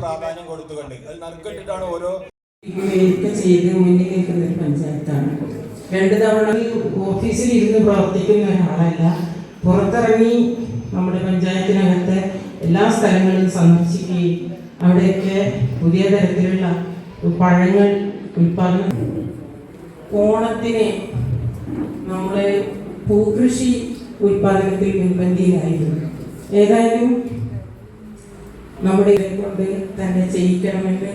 പ്രാധാന്യം കൊടുത്തുകൊണ്ട് അത് നറുക്കിട്ടിട്ടാണ് ഓരോ ചെയ്ത് മുന്നിൽ നിൽക്കുന്ന ഒരു പഞ്ചായത്താണ്. രണ്ട് തവണ ഓഫീസിൽ ഇരുന്ന് പ്രവർത്തിക്കുന്ന ഒരാളല്ല. പുറത്തിറങ്ങി നമ്മുടെ പഞ്ചായത്തിനകത്തെ എല്ലാ സ്ഥലങ്ങളും സന്ദർശിക്കുകയും അവിടെയൊക്കെ പുതിയ തരത്തിലുള്ള പഴങ്ങൾ ഉൽപാദനം ഓണത്തിന് നമ്മൾ പൂകൃഷി ഉൽപാദനത്തിൽ മുൻപന്തിയിലായിരുന്നു. ഏതായാലും നമ്മുടെ ഇതേ കൊണ്ട് തന്നെ ചെയ്യിക്കണമെന്ന്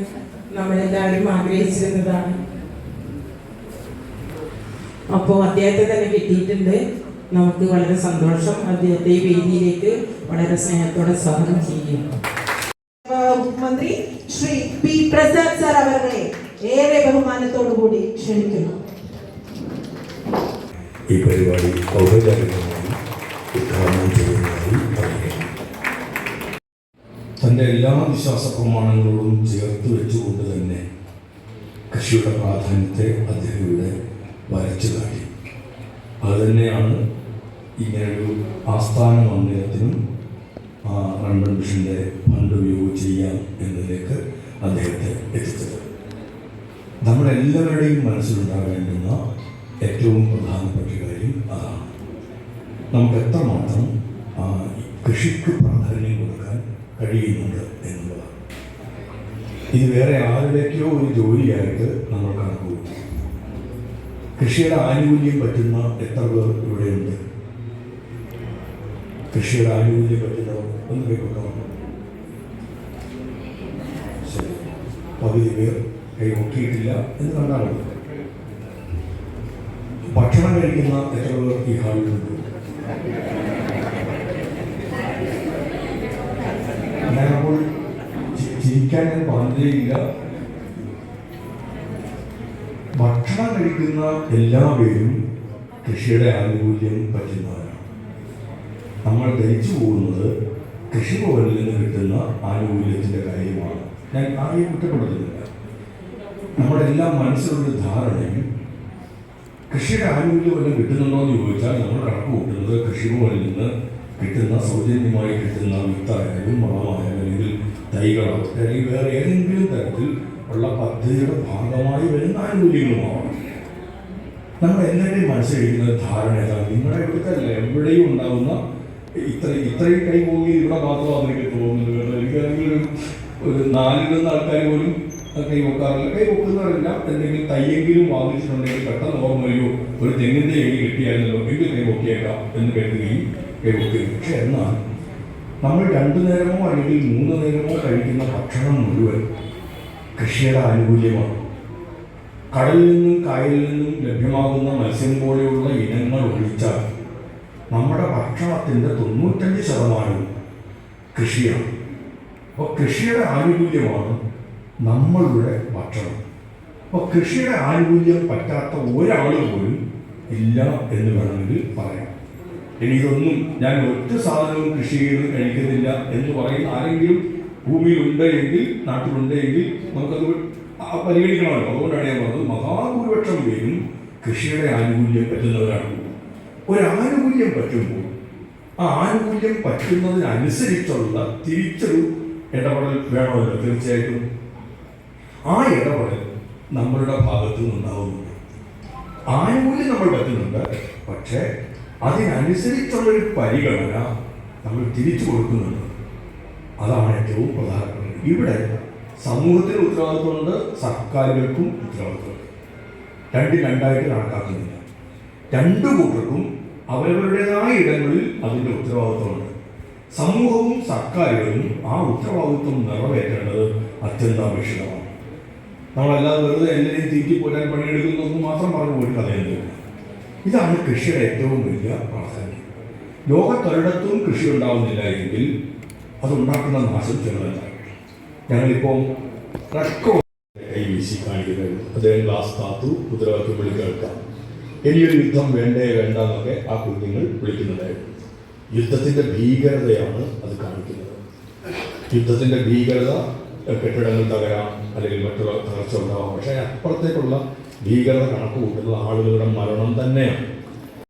നമ്മളെല്ലാവരും ആഗ്രഹിച്ചിരുന്നതാണ്. അപ്പോൾ അദ്ദേഹത്തെ തന്നെ കിട്ടിയിട്ടുണ്ട്. നമുക്ക് വളരെ സന്തോഷം അദ്ദേഹത്തെ ഈ വേദിയിലേക്ക് വളരെ സ്നേഹത്തോടെ സ്വാഗതം ചെയ്യും മുഖ്യമന്ത്രി ശ്രീ പി പ്രസാദ് സാർ അവരെ ഏറെ ബഹുമാനത്തോടു കൂടി ക്ഷണിക്കുന്നു. ഈ പരിപാടി ഔപചാരികമായി ഉദ്ഘാടനം ചെയ്യുന്നതായി തന്റെ എല്ലാ വിശ്വാസ പ്രമാണങ്ങളോടും ചേർത്ത് വെച്ചുകൊണ്ട് തന്നെ കൃഷിയുടെ പ്രാധാന്യത്തെ അദ്ദേഹം ഇവിടെ വരച്ചു കാട്ടി. അതുതന്നെയാണ് ഇങ്ങനൊരു ആസ്ഥാന മന്ദിരത്തിനും ആ, റൺമൺ മിഷന്റെ ഫണ്ട് ഉപയോഗിച്ച് ചെയ്യാം എന്നതിലേക്ക് അദ്ദേഹത്തെ എത്തിച്ചത്. നമ്മളെല്ലാവരുടെയും മനസ്സിലുണ്ടാകേണ്ടുന്ന ഏറ്റവും പ്രധാനപ്പെട്ട കാര്യം അതാണ്. നമുക്ക് എത്രമാത്രം കൃഷിക്ക് കഴിയുന്നുണ്ട് എന്നുള്ളതാണ്. ഇത് വേറെ ആരുടെയൊക്കെയോ ഒരു ജോലിയായിട്ട് നമ്മൾ കണക്കുകൂട്ടും കൃഷിയുടെ ആനുകൂല്യം പറ്റുന്ന എത്ര പേർ ഇവിടെയുണ്ട്? കൃഷിയുടെ ആനുകൂല്യം പറ്റുന്നവർ ഒന്ന് ശരി. പകുതി പേർ കൈ ഒക്കിയിട്ടില്ല എന്ന് കണ്ടാൽ ഭക്ഷണം കഴിക്കുന്ന എത്ര പേർ ഈ ഹാളിലുണ്ട്? ഞാനപ്പോൾ ചി- ചിരിക്കാൻ ഞാൻ പറഞ്ഞേയില്ല ഭക്ഷണം കഴിക്കുന്ന എല്ലാവരും കൃഷിയുടെ ആനുകൂല്യം പറ്റുന്നവരാണ്. നമ്മൾ ധരിച്ചു പോകുന്നത് കൃഷിഭവനിൽ നിന്ന് കിട്ടുന്ന ആനുകൂല്യത്തിന്റെ കാര്യമാണ്. ഞാൻ ആരെയും കുറ്റപ്പെടുത്തുന്നില്ല. നമ്മുടെ എല്ലാ മനസ്സിലുള്ള ധാരണയും കൃഷിയുടെ ആനുകൂല്യം വല്ലതും കിട്ടുന്നുണ്ടോ എന്ന് ചോദിച്ചാൽ നമ്മൾ കണക്ക് കൂട്ടുന്നത് കൃഷിഭവനിൽ നിന്ന് കിട്ടുന്ന സൗജന്യമായി കിട്ടുന്ന വിത്തായാലും വളമായാലും അല്ലെങ്കിൽ തൈകളോ അല്ലെങ്കിൽ വേറെ ഏതെങ്കിലും തരത്തിൽ ഉള്ള പദ്ധതിയുടെ ഭാഗമായി വരുന്ന ആനുകൂല്യങ്ങളുമാവണം നമ്മൾ എല്ലാവരുടെയും മനസ്സിലിരിക്കുന്ന ധാരണ ഏതാണ്? നിങ്ങളുടെ ഇവിടുത്തെ എവിടെയും ഉണ്ടാകുന്ന ഇത്ര ഇത്രയും കൈ പോകി ഇവിടെ മാത്രം അതിലേക്ക് തോന്നുന്നുണ്ട് കേട്ടോ എനിക്കാണെങ്കിൽ ഒരു നാലിൽ നിന്ന് ആൾക്കാർ പോലും അത് കൈ വെക്കാറില്ല കൈ വെക്കുന്നവരല്ല എന്തെങ്കിലും തയ്യെങ്കിലും വാങ്ങിച്ചിട്ടുണ്ടെങ്കിൽ പെട്ടെന്ന് ഓർമ്മ ഒരു തെങ്ങിന്റെ എഴി കിട്ടിയായിരുന്നല്ലോ. എങ്കിൽ കൈ പൊക്കിയേക്കാം എന്ന് കരുതുകയും കൈ വെക്കുകയും പക്ഷെ എന്നാൽ നമ്മൾ രണ്ടു നേരമോ അല്ലെങ്കിൽ മൂന്ന് നേരമോ കഴിക്കുന്ന ഭക്ഷണം മുഴുവൻ കൃഷിയുടെ ആനുകൂല്യമാണ്. കടലിൽ നിന്നും കായലിൽ നിന്നും ലഭ്യമാകുന്ന മത്സ്യം പോലെയുള്ള ഇനങ്ങൾ ഒഴിച്ചാൽ നമ്മുടെ ഭക്ഷണത്തിന്റെ തൊണ്ണൂറ്റഞ്ച് ശതമാനവും കൃഷിയാണ്. അപ്പോൾ കൃഷിയുടെ ആനുകൂല്യമാണ് നമ്മളുടെ ഭക്ഷണം. അപ്പോൾ കൃഷിയുടെ ആനുകൂല്യം പറ്റാത്ത ഒരാൾ പോലും ഇല്ല എന്ന് വേണമെങ്കിൽ പറയാം. എനിക്കൊന്നും ഞാൻ ഒറ്റ സാധനവും കൃഷി ചെയ്ത് കഴിക്കുന്നില്ല എന്ന് പറയുന്ന ആരെങ്കിലും ഭൂമിയിലുണ്ട് എങ്കിൽ നാട്ടിലുണ്ട് എങ്കിൽ നമുക്കത് പരിഗണിക്കണമല്ലോ. അതുകൊണ്ടാണ് ഞാൻ പറഞ്ഞത് മഹാഭൂരിപക്ഷം പേരും കൃഷിയുടെ ആനുകൂല്യം പറ്റുന്നവരാണ്. ഒരു ആനുകൂല്യം പറ്റുമ്പോൾ ആ ആനുകൂല്യം പറ്റുന്നതിനനുസരിച്ചുള്ള തിരിച്ചൊരു ഇടപെടൽ വേണമല്ലോ തീർച്ചയായിട്ടും. ആ ഇടപെടൽ നമ്മളുടെ ഭാഗത്തു നിന്നുണ്ടാവുന്നുണ്ട് ആനുകൂല്യം നമ്മൾ പറ്റുന്നുണ്ട് പക്ഷേ അതിനനുസരിച്ചുള്ളൊരു പരിഗണന നമ്മൾ തിരിച്ചു കൊടുക്കുന്നുണ്ട്. അതാണ് ഏറ്റവും പ്രധാനപ്പെട്ടത് ഇവിടെ സമൂഹത്തിന് ഉത്തരവാദിത്വമുണ്ട് സർക്കാരുകൾക്കും ഉത്തരവാദിത്വമുണ്ട് രണ്ട് രണ്ടായിട്ട് കണക്കാക്കുന്നില്ല. രണ്ടു കൂട്ടർക്കും അവരവരുടേതായ ഇടങ്ങളിൽ അതിന്റെ ഉത്തരവാദിത്വമുണ്ട് സമൂഹവും സർക്കാരുകളും ആ ഉത്തരവാദിത്വം നിറവേറ്റേണ്ടത് അത്യന്താപേക്ഷിതമാണ്. നമ്മളല്ലാതെ വെറുതെ എല്ലാവരെയും തീറ്റി പോരാൻ പണിയെടുക്കുന്നു മാത്രം പറഞ്ഞു പോയി കഥയൊന്നുമില്ല ഇതാണ് കൃഷിയുടെ ഏറ്റവും വലിയ പ്രാധാന്യം. ലോകത്തൊരിടത്തും കൃഷി ഉണ്ടാവുന്നില്ല എങ്കിൽ അതുണ്ടാക്കുന്ന നാശം ചെറുതല്ല. ഞങ്ങളിപ്പോൾ കാണിക്കുന്നത്. അദ്ദേഹം ഗ്ലാസ് താത്തു മുദ്രാവാക്യം വിളി കേൾക്കാം. ഇനിയൊരു യുദ്ധം വേണ്ടേ വേണ്ട എന്നൊക്കെ ആ കുഞ്ഞുങ്ങൾ വിളിക്കുന്നുണ്ടായിരുന്നു. യുദ്ധത്തിന്റെ ഭീകരതയാണ് അത് കാണിക്കുന്നത്. യുദ്ധത്തിന്റെ ഭീകരത കെട്ടിടങ്ങൾ തകരാം അല്ലെങ്കിൽ മറ്റുള്ള തകർച്ച ഉണ്ടാവാം. പക്ഷേ അപ്പുറത്തേക്കുള്ള ഭീകരത കണക്ക് കൂട്ടുന്നത് ആളുകളുടെ മരണം തന്നെയാണ്.